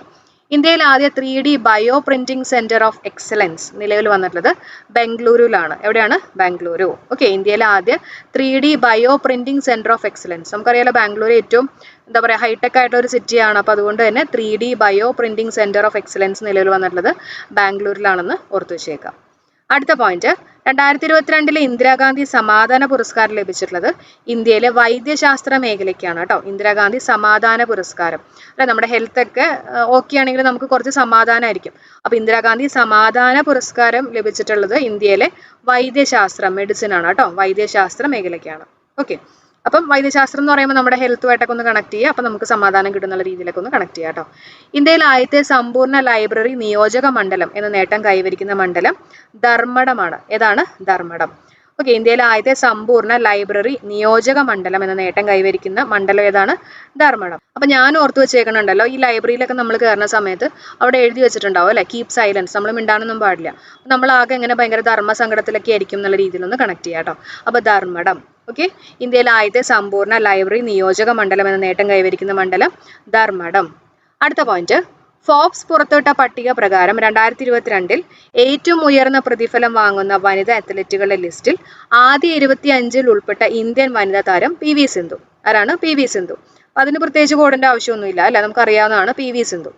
ഇന്ത്യയിൽ ആദ്യ three D bio printing centre of excellence നിലവിൽ വന്നിട്ടുള്ളത് ബംഗളൂരുവിലാണ് എവിടെയാണ്? ബാംഗ്ലൂരു. ഓക്കെ ഇന്ത്യയിലെ ആദ്യ three D bio printing centre of excellence നമുക്കറിയാലോ ബാംഗ്ലൂർ ഏറ്റവും എന്താ പറയുക ഹൈടെക് ആയിട്ടുള്ള ഒരു സിറ്റിയാണ് അപ്പോൾ അതുകൊണ്ട് തന്നെ three D bio printing centre of excellence നിലവിൽ വന്നിട്ടുള്ളത് ബാംഗ്ലൂരിലാണെന്ന് ഓർത്തു വെച്ചേക്കാം. അടുത്ത പോയിന്റ് രണ്ടായിരത്തി ഇരുപത്തിരണ്ടിലെ ഇന്ദിരാഗാന്ധി സമാധാന പുരസ്കാരം ലഭിച്ചിട്ടുള്ളത് ഇന്ത്യയിലെ വൈദ്യശാസ്ത്ര മേഖലയ്ക്കാണ് കേട്ടോ. ഇന്ദിരാഗാന്ധി സമാധാന പുരസ്കാരം. അല്ലെ നമ്മുടെ ഹെൽത്ത് ഒക്കെ ഓക്കെ ആണെങ്കിൽ നമുക്ക് കുറച്ച് സമാധാനമായിരിക്കും. അപ്പൊ ഇന്ദിരാഗാന്ധി സമാധാന പുരസ്കാരം ലഭിച്ചിട്ടുള്ളത് ഇന്ത്യയിലെ വൈദ്യശാസ്ത്രം മെഡിസിൻ ആണ് കേട്ടോ. വൈദ്യശാസ്ത്ര മേഖലയ്ക്കാണ്. ഓക്കെ അപ്പം വൈദ്യശാസ്ത്രം എന്ന് പറയുമ്പോൾ നമ്മുടെ ഹെൽത്തുമായിട്ടൊക്കെ ഒന്ന് കണക്ട് ചെയ്യുക. അപ്പം നമുക്ക് സമാധാനം കിട്ടുന്ന രീതിയിലൊക്കെ ഒന്ന് കണക്ട് ചെയ്യാം കേട്ടോ. ഇന്ത്യയിൽ ആദ്യത്തെ സമ്പൂർണ ലൈബ്രറി നിയോജക മണ്ഡലം എന്ന നേട്ടം കൈവരിക്കുന്ന മണ്ഡലം ധർമ്മടമാണ്. ഏതാണ്? ധർമ്മടം. ഓക്കെ ഇന്ത്യയിലെ ആദ്യത്തെ സമ്പൂർണ ലൈബ്രറി നിയോജക മണ്ഡലം എന്ന നേട്ടം കൈവരിക്കുന്ന മണ്ഡലം ഏതാണ്? ധർമ്മടം. അപ്പൊ ഞാൻ ഓർത്ത് വെച്ചേക്കണുണ്ടല്ലോ ഈ ലൈബ്രറിയിലൊക്കെ നമ്മൾ കയറുന്ന സമയത്ത് അവിടെ എഴുതി വെച്ചിട്ടുണ്ടാവും അല്ലെ? കീപ് സൈലൻസ് നമ്മൾ മിണ്ടാനൊന്നും പാടില്ല. നമ്മൾ ആകെ എങ്ങനെ ഭയങ്കര ധർമ്മ സങ്കടത്തിലൊക്കെ ആയിരിക്കും എന്നുള്ള രീതിയിലൊന്ന് കണക്ട് ചെയ്യാം കേട്ടോ. അപ്പൊ ധർമ്മടം. ഓക്കെ ഇന്ത്യയിലെ ആദ്യത്തെ സമ്പൂർണ ലൈബ്രറി നിയോജക മണ്ഡലം എന്ന നേട്ടം കൈവരിക്കുന്ന മണ്ഡലം ധർമ്മടം. അടുത്ത പോയിന്റ് ഫോബ്സ് പുറത്തുവിട്ട പട്ടിക പ്രകാരം രണ്ടായിരത്തി ഇരുപത്തിരണ്ടിൽ ഏറ്റവും ഉയർന്ന പ്രതിഫലം വാങ്ങുന്ന വനിതാ അത്ലറ്റുകളുടെ ലിസ്റ്റിൽ ആദ്യ ഇരുപത്തി അഞ്ചിൽ ഉൾപ്പെട്ട ഇന്ത്യൻ വനിതാ താരം പി വി സിന്ധു. ആരാണ്? P V Sindhu. അതിന് പ്രത്യേകിച്ച് കോഡിന്റെ ആവശ്യമൊന്നുമില്ല അല്ല? നമുക്കറിയാവുന്നതാണ് പി വി സിന്ധു.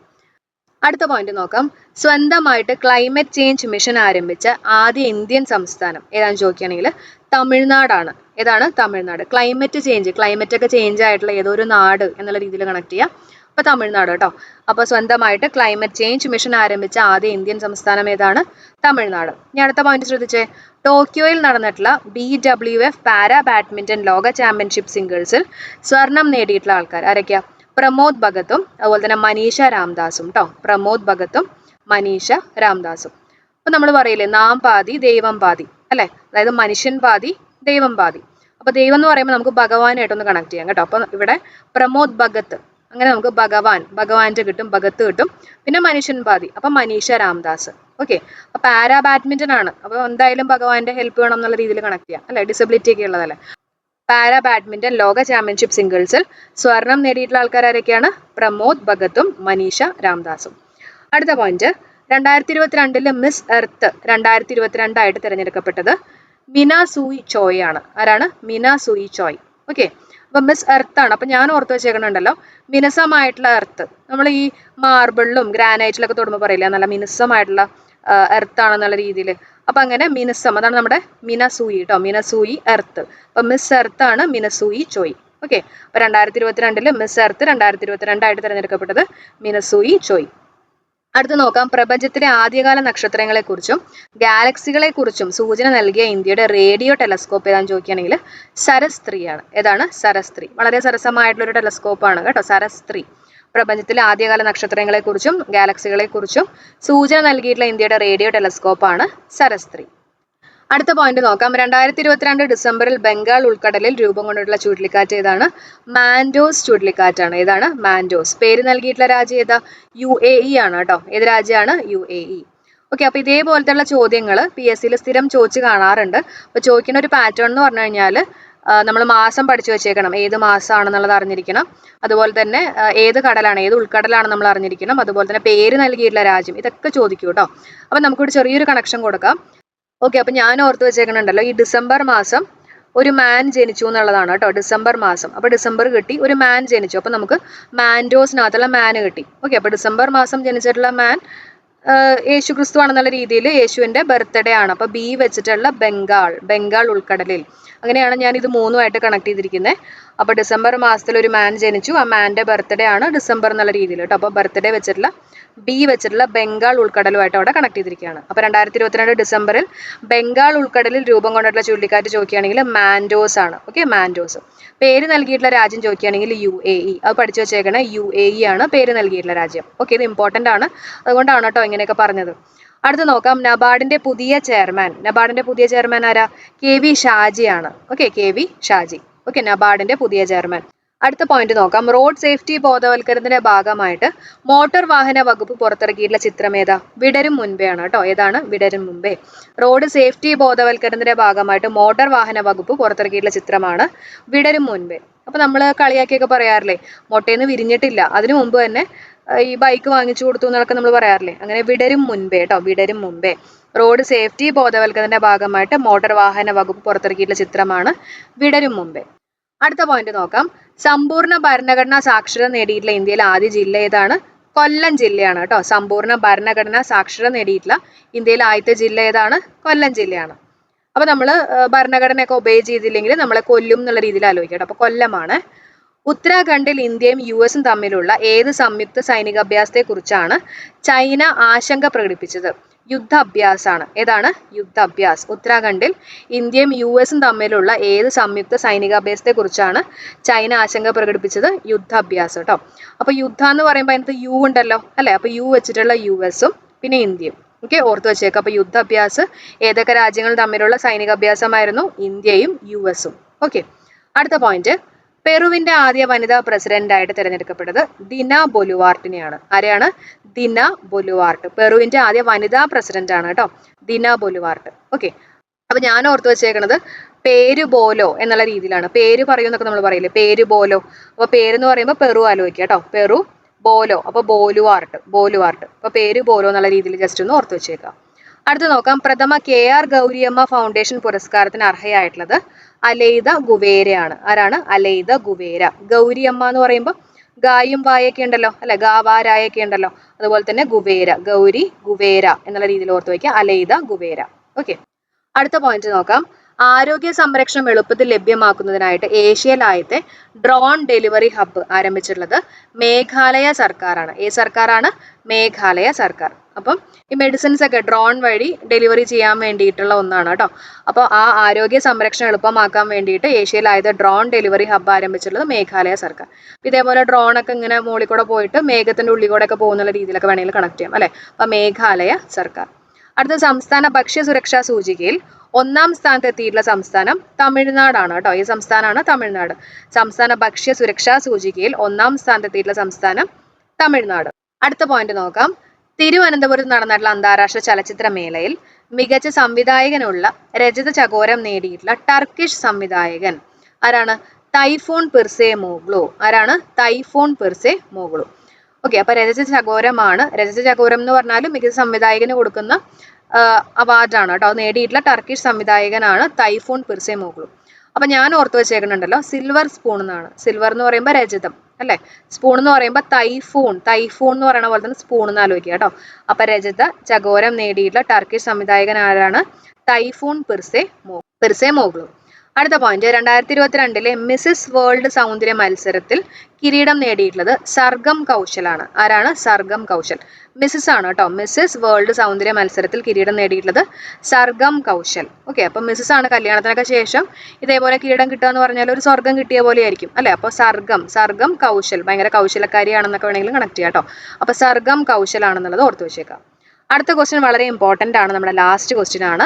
അടുത്ത പോയിന്റ് നോക്കാം. സ്വന്തമായിട്ട് ക്ലൈമറ്റ് ചേഞ്ച് മിഷൻ ആരംഭിച്ച ആദ്യ ഇന്ത്യൻ സംസ്ഥാനം ഏതാണെന്ന് ചോദിക്കുകയാണെങ്കിൽ തമിഴ്നാടാണ്. ഏതാണ്? തമിഴ്നാട്. ക്ലൈമറ്റ് ചേഞ്ച് ക്ലൈമറ്റ് ഒക്കെ ചേഞ്ച് ആയിട്ടുള്ള ഏതോ ഒരു നാട് എന്നുള്ള രീതിയിൽ കണക്ട് ചെയ്യാം. അപ്പൊ തമിഴ്നാട് കേട്ടോ. അപ്പൊ സ്വന്തമായിട്ട് ക്ലൈമറ്റ് ചേഞ്ച് മിഷൻ ആരംഭിച്ച ആദ്യ ഇന്ത്യൻ സംസ്ഥാനം ഏതാണ്? തമിഴ്നാട്. ഇനി അടുത്ത പോയിന്റ് ശ്രദ്ധിച്ചേ. ടോക്കിയോയിൽ നടന്നിട്ടുള്ള B W F para badminton ലോക ചാമ്പ്യൻഷിപ്പ് സിംഗിൾസിൽ സ്വർണം നേടിയിട്ടുള്ള ആൾക്കാർ ആരൊക്കെയാ? പ്രമോദ് ഭഗത്തും അതുപോലെ തന്നെ മനീഷ രാംദാസും കേട്ടോ പ്രമോദ് ഭഗത്തും മനീഷ രാംദാസും. അപ്പൊ നമ്മൾ പറയില്ലേ നാം പാതി ദൈവം പാതി അല്ലെ? അതായത് മനുഷ്യൻ പാതി ദൈവം പാതി. അപ്പൊ ദൈവം എന്ന് പറയുമ്പോൾ നമുക്ക് ഭഗവാനായിട്ടൊന്ന് കണക്ട് ചെയ്യാം കേട്ടോ. അപ്പൊ ഇവിടെ പ്രമോദ് ഭഗത്ത് അങ്ങനെ നമുക്ക് ഭഗവാൻ ഭഗവാന്റെ കിട്ടും ഭഗത്ത് കിട്ടും പിന്നെ മനുഷ്യൻ പാതി അപ്പൊ മനീഷ രാംദാസ്. ഓക്കെ? അപ്പൊ പാരാ ബാഡ്മിന്റൺ ആണ്? അപ്പൊ എന്തായാലും ഭഗവാന്റെ ഹെൽപ്പ് വേണം എന്നുള്ള രീതിയിൽ കണക്ട് ചെയ്യാം അല്ലെ? ഡിസബിലിറ്റി ഒക്കെ ഉള്ളതല്ലേ? പാരാ ബാഡ്മിന്റൺ ലോക ചാമ്പ്യൻഷിപ്പ് സിംഗിൾസിൽ സ്വർണം നേടിയിട്ടുള്ള ആൾക്കാർ ആരൊക്കെയാണ്? പ്രമോദ് ഭഗത്തും മനീഷ രാംദാസും. അടുത്ത പോയിന്റ് രണ്ടായിരത്തി ഇരുപത്തിരണ്ടിൽ മിസ് എർത്ത് രണ്ടായിരത്തി ഇരുപത്തിരണ്ടായിട്ട് തിരഞ്ഞെടുക്കപ്പെട്ടത് മിന സൂയി ചോയ് ആണ്. ആരാണ്? മിന സൂയി ചോയ്. ഓക്കെ അപ്പൊ മിസ് എർത്ത് ആണ്. അപ്പൊ ഞാൻ ഓർത്ത് വെച്ചേക്കണുണ്ടല്ലോ മിനുസമായിട്ടുള്ള എർത്ത്. നമ്മൾ ഈ മാർബിളിലും ഗ്രാനൈറ്റിലൊക്കെ തൊടുമ്പോൾ പറയില്ല നല്ല മിനുസമായിട്ടുള്ള എർത്ത് ആണെന്നുള്ള രീതിയിൽ അപ്പൊ അങ്ങനെ മിനുസം അതാണ് നമ്മുടെ മിനസൂയി കേട്ടോ മിനസൂയി എർത്ത് അപ്പൊ മിസ് എർത്താണ് മിനസൂയി ചോയ്. ഓക്കെ അപ്പൊ രണ്ടായിരത്തി ഇരുപത്തിരണ്ടിൽ മിസ് എർത്ത് രണ്ടായിരത്തി ഇരുപത്തിരണ്ടായിട്ട് തിരഞ്ഞെടുക്കപ്പെട്ടത് മിനസൂയി ചോയ്. അടുത്ത് നോക്കാം. പ്രപഞ്ചത്തിലെ ആദ്യകാല നക്ഷത്രങ്ങളെക്കുറിച്ചും ഗാലക്സികളെക്കുറിച്ചും സൂചന നൽകിയ ഇന്ത്യയുടെ റേഡിയോ ടെലസ്കോപ്പ് ഏതാണെന്ന് ചോദിക്കുകയാണെങ്കിൽ സരസ്ത്രീയാണ് ഏതാണ്? സരസ്ത്രീ. വളരെ സരസമായിട്ടുള്ള ഒരു ടെലസ്കോപ്പാണ് കേട്ടോ സരസ്ത്രീ. പ്രപഞ്ചത്തിലെ ആദ്യകാല നക്ഷത്രങ്ങളെക്കുറിച്ചും ഗാലക്സികളെക്കുറിച്ചും സൂചന നൽകിയിട്ടുള്ള ഇന്ത്യയുടെ റേഡിയോ ടെലസ്കോപ്പാണ് സരസ്ത്രി. അടുത്ത പോയിന്റ് നോക്കാം. രണ്ടായിരത്തി ഇരുപത്തിരണ്ട് ഡിസംബറിൽ ബംഗാൾ ഉൾക്കടലിൽ രൂപം കൊണ്ടിട്ടുള്ള ചുഴലിക്കാറ്റ് ഏതാണ്? മാൻഡോസ് ചുഴലിക്കാറ്റാണ്. ഏതാണ്? മാൻഡോസ്. പേര് നൽകിയിട്ടുള്ള രാജ്യം ഏതാ? യു എ ഇ ആണ് കേട്ടോ. ഏത് രാജ്യമാണ്? U A E. ഓക്കെ അപ്പൊ ഇതേപോലത്തെ ഉള്ള ചോദ്യങ്ങൾ പി എസ് സിയിൽ സ്ഥിരം ചോദിച്ച് കാണാറുണ്ട്. അപ്പൊ ചോദിക്കുന്ന ഒരു പാറ്റേൺ എന്ന് പറഞ്ഞു കഴിഞ്ഞാൽ നമ്മൾ മാസം പഠിച്ചു വെച്ചേക്കണം. ഏത് മാസമാണെന്നുള്ളത് അറിഞ്ഞിരിക്കണം. അതുപോലെ തന്നെ ഏത് കടലാണ് ഏത് ഉൾക്കടലാണ് നമ്മൾ അറിഞ്ഞിരിക്കണം. അതുപോലെ തന്നെ പേര് നൽകിയിട്ടുള്ള രാജ്യം ഇതൊക്കെ ചോദിക്കൂ കേട്ടോ അപ്പൊ നമുക്കൊരു ചെറിയൊരു കണക്ഷൻ കൊടുക്കാം. ഓക്കെ അപ്പൊ ഞാൻ ഓർത്ത് വെച്ചേക്കണുണ്ടല്ലോ ഈ ഡിസംബർ മാസം ഒരു മാൻ ജനിച്ചു എന്നുള്ളതാണ് കേട്ടോ ഡിസംബർ മാസം. അപ്പോൾ ഡിസംബർ കിട്ടി ഒരു മാൻ ജനിച്ചു. അപ്പൊ നമുക്ക് മാൻഡോസിനകത്തുള്ള മാൻ കിട്ടി. ഓക്കെ അപ്പോൾ ഡിസംബർ മാസം ജനിച്ചിട്ടുള്ള മാൻ യേശു ക്രിസ്തു ആണെന്നുള്ള രീതിയിൽ യേശുവിന്റെ ബർത്ത്ഡേ ആണ്. അപ്പോൾ ബി വെച്ചിട്ടുള്ള ബംഗാൾ ബംഗാൾ ഉൾക്കടലിൽ. അങ്ങനെയാണ് ഞാൻ ഇത് മൂന്നുമായിട്ട് കണക്ട് ചെയ്തിരിക്കുന്നത് അപ്പൊ ഡിസംബർ മാസത്തിൽ ഒരു മാൻ ജനിച്ചു. ആ മാന്റെ ബർത്ത്ഡേ ആണ് ഡിസംബർ എന്നുള്ള രീതിയിൽ കേട്ടോ. അപ്പൊ ബർത്ത്ഡേ വെച്ചിട്ടുള്ള ബി വെച്ചിട്ടുള്ള ബംഗാൾ ഉൾക്കടലുമായിട്ട് അവിടെ കണക്ട് ചെയ്തിരിക്കുകയാണ്. അപ്പോൾ രണ്ടായിരത്തി ഇരുപത്തിരണ്ട് ഡിസംബറിൽ ബംഗാൾ ഉൾക്കടലിൽ രൂപം കൊണ്ടിട്ടുള്ള ചുഴലിക്കാറ്റ് ചോദിക്കുകയാണെങ്കിൽ മാൻഡോസ് ആണ്. ഓക്കെ മാൻഡോസ് പേര് നൽകിയിട്ടുള്ള രാജ്യം ചോദിക്കുകയാണെങ്കിൽ യു എ ഇ അത് പഠിച്ചു വെച്ചേക്കണേ യു എ ഇ ആണ് പേര് നൽകിയിട്ടുള്ള രാജ്യം. ഓക്കെ ഇത് ഇമ്പോർട്ടന്റ് ആണ്. അതുകൊണ്ടാണ് കേട്ടോ ഇങ്ങനെയൊക്കെ പറഞ്ഞത്. അടുത്ത് നോക്കാം. നബാർഡിന്റെ പുതിയ ചെയർമാൻ നബാർഡിന്റെ പുതിയ ചെയർമാൻ ആരാ? K V ഷാജിയാണ് okay K V Shaji. Okay നബാർഡിന്റെ പുതിയ ചെയർമാൻ. അടുത്ത പോയിന്റ് നോക്കാം. റോഡ് സേഫ്റ്റി ബോധവൽക്കരണത്തിന്റെ ഭാഗമായിട്ട് മോട്ടോർ വാഹന വകുപ്പ് പുറത്തിറക്കിയിട്ടുള്ള ചിത്രം ഏതാ? വിടരും മുൻപേ ആണ് കേട്ടോ. ഏതാണ്? വിടരും മുമ്പേ റോഡ് സേഫ്റ്റി ബോധവൽക്കരണത്തിന്റെ ഭാഗമായിട്ട് മോട്ടോർ വാഹന വകുപ്പ് പുറത്തിറക്കിയിട്ടുള്ള ചിത്രമാണ് വിടരും മുൻപേ. അപ്പൊ നമ്മൾ കളിയാക്കിയൊക്കെ പറയാറില്ലേ? മൊട്ടേന്ന് വിരിഞ്ഞിട്ടില്ല. അതിനു മുമ്പ് തന്നെ ഈ ബൈക്ക് വാങ്ങിച്ചു കൊടുത്തു എന്നൊക്കെ നമ്മൾ പറയാറില്ലേ? അങ്ങനെ വിടരും മുൻപേ കേട്ടോ. വിടരും മുൻപേ. റോഡ് സേഫ്റ്റി ബോധവൽക്കരണത്തിന്റെ ഭാഗമായിട്ട് മോട്ടോർ വാഹന വകുപ്പ് പുറത്തിറക്കിയിട്ടുള്ള ചിത്രമാണ് വിടരും മുമ്പേ അടുത്ത പോയിന്റ് നോക്കാം. സമ്പൂർണ ഭരണഘടനാ സാക്ഷരത നേടിയിട്ടുള്ള ഇന്ത്യയിലെ ആദ്യ ജില്ല ഏതാണ്? കൊല്ലം ജില്ലയാണ് കേട്ടോ. സമ്പൂർണ ഭരണഘടനാ സാക്ഷരത നേടിയിട്ടുള്ള ഇന്ത്യയിലെ ആദ്യത്തെ ജില്ല ഏതാണ്? കൊല്ലം ജില്ലയാണ്. അപ്പൊ നമ്മൾ ഭരണഘടനയൊക്കെ ഒബേ ചെയ്തില്ലെങ്കിൽ നമ്മളെ കൊല്ലും എന്നുള്ള രീതിയിൽ ആലോചിക്കട്ടോ അപ്പൊ കൊല്ലമാണ്. ഉത്തരാഖണ്ഡിൽ ഇന്ത്യയും യു എസും തമ്മിലുള്ള ഏത് സംയുക്ത സൈനിക അഭ്യാസത്തെ കുറിച്ചാണ് ചൈന ആശങ്ക പ്രകടിപ്പിച്ചത്? യുദ്ധാഭ്യാസാണ്. ഏതാണ്? യുദ്ധാഭ്യാസ്. ഉത്തരാഖണ്ഡിൽ ഇന്ത്യയും യു എസും തമ്മിലുള്ള ഏത് സംയുക്ത സൈനികാഭ്യാസത്തെ കുറിച്ചാണ് ചൈന ആശങ്ക പ്രകടിപ്പിച്ചത്? യുദ്ധാഭ്യാസം കേട്ടോ അപ്പൊ യുദ്ധ എന്ന് പറയുമ്പോൾ അതിനകത്ത് യു ഉണ്ടല്ലോ അല്ലെ? അപ്പൊ യു വെച്ചിട്ടുള്ള യു എസും പിന്നെ ഇന്ത്യയും. ഓക്കെ? ഓർത്ത് വെച്ചേക്കാം. അപ്പൊ യുദ്ധാഭ്യാസ് ഏതൊക്കെ രാജ്യങ്ങൾ തമ്മിലുള്ള സൈനിക അഭ്യാസമായിരുന്നു ഇന്ത്യയും യു എസും. ഓക്കെ? അടുത്ത പോയിന്റ് പെറുവിന്റെ ആദ്യ വനിതാ പ്രസിഡന്റായിട്ട് തിരഞ്ഞെടുക്കപ്പെട്ടത് ദിന ബൊലുവാർട്ടിനെയാണ്. ആരെയാണ്? ദിന ബൊലുവാർട്ട്. പെറുവിന്റെ ആദ്യ വനിതാ പ്രസിഡന്റ് ആണ് കേട്ടോ. ദിന ബൊലുവാർട്ട്. ഓക്കെ. അപ്പൊ ഞാൻ ഓർത്തു വെച്ചേക്കണത് പേര് ബോലോ എന്നുള്ള രീതിയിലാണ്. പേര് പറയുമെന്നൊക്കെ നമ്മൾ പറയില്ലേ? പേര് ബോലോ. അപ്പൊ പേരെന്ന് പറയുമ്പോൾ പെറു ആലോചിക്കുക കേട്ടോ. പെറു ബോലോ. അപ്പൊ ബോലുവാർട്ട്. ബോലുവാർട്ട്. അപ്പൊ പേര് ബോലോ എന്നുള്ള രീതിയിൽ ജസ്റ്റ് ഒന്ന് ഓർത്ത് വെച്ചേക്കാം അടുത്ത് നോക്കാം. പ്രഥമ കെ ആർ ഗൗരിയമ്മ ഫൗണ്ടേഷൻ പുരസ്കാരത്തിന് അർഹയായിട്ടുള്ളത് അലൈദ ഗുവേരയാണ്. ആരാണ്? അലൈദ ഗുവേര. ഗൗരിയമ്മ എന്ന് പറയുമ്പോൾ ഗായും വായൊക്കെ ഉണ്ടല്ലോ അല്ലെ? ഗാവാരായൊക്കെ ഉണ്ടല്ലോ. അതുപോലെ തന്നെ ഗുവേര ഗൗരി ഗുവേര എന്നുള്ള രീതിയിൽ ഓർത്ത് വയ്ക്കുക. Aleida Guevara. ഓക്കെ അടുത്ത പോയിന്റ് നോക്കാം. ആരോഗ്യ സംരക്ഷണം എളുപ്പത്തിൽ ലഭ്യമാക്കുന്നതിനായിട്ട് ഏഷ്യയിലായത്തെ ഡ്രോൺ ഡെലിവറി ഹബ്ബ് ആരംഭിച്ചിട്ടുള്ളത് മേഘാലയ സർക്കാരാണ്. ഏ സർക്കാരാണ്? മേഘാലയ സർക്കാർ. അപ്പം ഈ മെഡിസിൻസ് ഒക്കെ ഡ്രോൺ വഴി ഡെലിവറി ചെയ്യാൻ വേണ്ടിയിട്ടുള്ള ഒന്നാണ് കേട്ടോ. അപ്പോൾ ആ ആരോഗ്യ സംരക്ഷണം എളുപ്പമാക്കാൻ വേണ്ടിയിട്ട് ഏഷ്യയിലായത് ഡ്രോൺ ഡെലിവറി ഹബ്ബ് ആരംഭിച്ചിട്ടുള്ളത് മേഘാലയ സർക്കാർ. ഇതേപോലെ ഡ്രോൺ ഒക്കെ ഇങ്ങനെ മുകളിൽ കൂടെ പോയിട്ട് മേഘത്തിന്റെ ഉള്ളിൽ കൂടെ ഒക്കെ പോകുന്ന രീതിയിലൊക്കെ വേണമെങ്കിൽ കണക്ട് ചെയ്യാം അല്ലേ? അപ്പൊ മേഘാലയ സർക്കാർ. അടുത്ത സംസ്ഥാന ഭക്ഷ്യ സുരക്ഷാ സൂചികയിൽ ഒന്നാം സ്ഥാനത്ത് എത്തിയിട്ടുള്ള സംസ്ഥാനം തമിഴ്നാടാണ് കേട്ടോ. ഈ സംസ്ഥാനമാണ് തമിഴ്നാട്. സംസ്ഥാന ഭക്ഷ്യ സുരക്ഷാ സൂചികയിൽ ഒന്നാം സ്ഥാനത്ത് എത്തിയിട്ടുള്ള സംസ്ഥാനം തമിഴ്നാട്. അടുത്ത പോയിന്റ് നോക്കാം. തിരുവനന്തപുരത്ത് നടന്നിട്ടുള്ള അന്താരാഷ്ട്ര ചലച്ചിത്ര മേളയിൽ മികച്ച സംവിധായകനുള്ള രജത ചകോരം നേടിയിട്ടുള്ള ടർക്കിഷ് സംവിധായകൻ ആരാണ്? തൈഫോൺ പിർസെ മോഗ്ലു. ആരാണ്? തൈഫോൺ പിർസെ മോഗ്ലു. ഓക്കെ അപ്പൊ രജത ചകോരമാണ്. രജത ചകോരം എന്ന് പറഞ്ഞാൽ മികച്ച സംവിധായകന് കൊടുക്കുന്ന അവാർഡാണ് കേട്ടോ. നേടിയിട്ടുള്ള ടർക്കിഷ് സംവിധായകനാണ് തൈഫോൺ പിർസെ മോഗ്ലു അപ്പൊ ഞാൻ ഓർത്ത് വെച്ചേക്കുന്നുണ്ടല്ലോ സിൽവർ സ്പൂൺ എന്നാണ്. സിൽവർ എന്ന് പറയുമ്പോൾ രജതം അല്ലെ? സ്പൂൺ എന്ന് പറയുമ്പോൾ തൈഫൂൺ തൈഫൂൺ എന്ന് പറയുന്ന പോലെ തന്നെ സ്പൂൺ എന്ന് ആലോചിക്കുക കേട്ടോ. അപ്പൊ രജത ചകോരം നേടിയിട്ടുള്ള ടർക്കിഷ് സംവിധായകൻ ആരാണ്? തൈഫൂൺ പിർസെ മോ പിർസെ മോഗ്ലു അടുത്ത പോയിന്റ് രണ്ടായിരത്തി ഇരുപത്തിരണ്ടിലെ മിസ്സിസ് വേൾഡ് സൗന്ദര്യ മത്സരത്തിൽ കിരീടം നേടിയിട്ടുള്ളത് സർഗം കൗശലാണ്. ആരാണ്? സർഗം കൗശൽ. മിസ്സിസ് ആണ് കേട്ടോ. മിസ്സിസ് വേൾഡ് സൗന്ദര്യ മത്സരത്തിൽ കിരീടം നേടിയിട്ടുള്ളത് സർഗം കൗശൽ. ഓക്കെ അപ്പൊ മിസ്സിസ് ആണ് കല്യാണത്തിനൊക്കെ ശേഷം ഇതേപോലെ കിരീടം കിട്ടുക എന്ന് പറഞ്ഞാൽ ഒരു സ്വർഗം കിട്ടിയ പോലെ ആയിരിക്കും. അല്ലെ? അപ്പൊ സർഗം സർഗം കൗശൽ. ഭയങ്കര കൗശലക്കാരിയാണെന്നൊക്കെ വേണമെങ്കിൽ കണക്ട് ചെയ്യാം കേട്ടോ. അപ്പൊ സർഗം കൗശലാണെന്നുള്ളത് ഓർത്ത് വെച്ചേക്കാം. അടുത്ത ക്വസ്റ്റ്യൻ വളരെ ഇമ്പോർട്ടന്റ് ആണ്. നമ്മുടെ ലാസ്റ്റ് ക്വസ്റ്റ്യൻ ആണ്.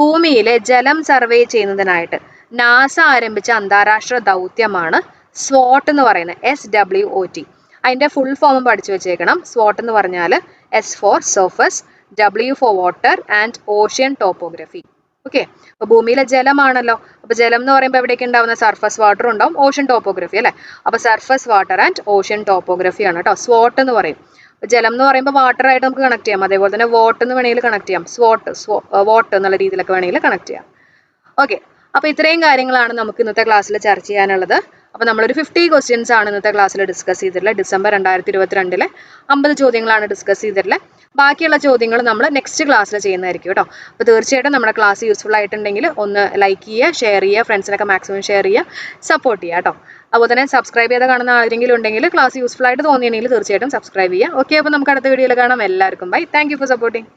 ഭൂമിയിലെ ജലം സർവേ ചെയ്യുന്നതിനായിട്ട് നാസ ആരംഭിച്ച അന്താരാഷ്ട്ര ദൗത്യമാണ് സ്വോട്ട് എന്ന് പറയുന്നത് എസ് ഡബ്ല്യു ഒ ടി അതിന്റെ ഫുൾ ഫോം പഠിച്ചു വെച്ചേക്കണം. സ്വോട്ട് എന്ന് പറഞ്ഞാൽ S for surface W for water and ocean topography okay അപ്പോൾ ഭൂമിയിലെ ജലമാണല്ലോ. അപ്പോൾ ജലം എന്ന് പറയുമ്പോൾ എവിടെയൊക്കെ ഉണ്ടാവുന്ന? സർഫസ് വാട്ടർ ഉണ്ടാവും ഓഷ്യൻ ടോപ്പോഗ്രഫി അല്ലേ? അപ്പോൾ surface water and ocean topography ആണ് കേട്ടോ സ്വോട്ട് എന്ന് പറയും. ജലം എന്ന് പറയുമ്പോൾ വാട്ടർ ആയിട്ട് നമുക്ക് കണക്ട് ചെയ്യാം. അതേപോലെ തന്നെ വോട്ട് എന്ന് വേണമെങ്കിൽ കണക്ട് ചെയ്യാം. സ്വോട്ട് സ്വോ വോട്ട് എന്നുള്ള രീതിയിലൊക്കെ വേണമെങ്കിൽ കണക്ട് ചെയ്യാം. ഓക്കെ അപ്പോൾ ഇത്രയും കാര്യങ്ങളാണ് നമുക്ക് ഇന്നത്തെ ക്ലാസ്സിൽ ചർച്ച ചെയ്യാനുള്ളത്. അപ്പോൾ നമ്മളൊരു ഫിഫ്റ്റി ക്വസ്റ്റ്യൻസ് ആണ് ഇന്നത്തെ ക്ലാസ്സിൽ ഡിസ്കസ് ചെയ്തിട്ടുള്ളത്. ഡിസംബർ രണ്ടായിരത്തി ഇരുപത്തിരണ്ടിലെ അമ്പത് ചോദ്യങ്ങളാണ് ഡിസ്കസ് ചെയ്തിട്ടുള്ളത്. ബാക്കിയുള്ള ചോദ്യങ്ങൾ നമ്മൾ നെക്സ്റ്റ് ക്ലാസ്സിൽ ചെയ്യുന്നതായിരിക്കും കേട്ടോ. അപ്പോൾ തീർച്ചയായിട്ടും നമ്മുടെ ക്ലാസ് യൂസ്ഫുൾ ആയിട്ടുണ്ടെങ്കിൽ ഒന്ന് ലൈക്ക് ചെയ്യുക ഷെയർ ചെയ്യുക ഫ്രണ്ട്സിനൊക്കെ മാക്സിമം ഷെയർ ചെയ്യുക സപ്പോർട്ട് ചെയ്യുക കേട്ടോ. അതുപോലെ തന്നെ സബ്സ്ക്രൈബ് ചെയ്ത് കാണുന്ന ആരെങ്കിലും ഉണ്ടെങ്കിൽ ക്ലാസ് യൂസ്ഫുൾ ആയിട്ട് തോന്നിയെങ്കിൽ തീർച്ചയായിട്ടും സബ്സ്ക്രൈബ് ചെയ്യുക. ഓക്കെ അപ്പോൾ നമുക്ക് അടുത്ത വീഡിയോയിൽ കാണാം. എല്ലാവർക്കും ബൈ താങ്ക് ഫോർ സപ്പോർട്ടിങ്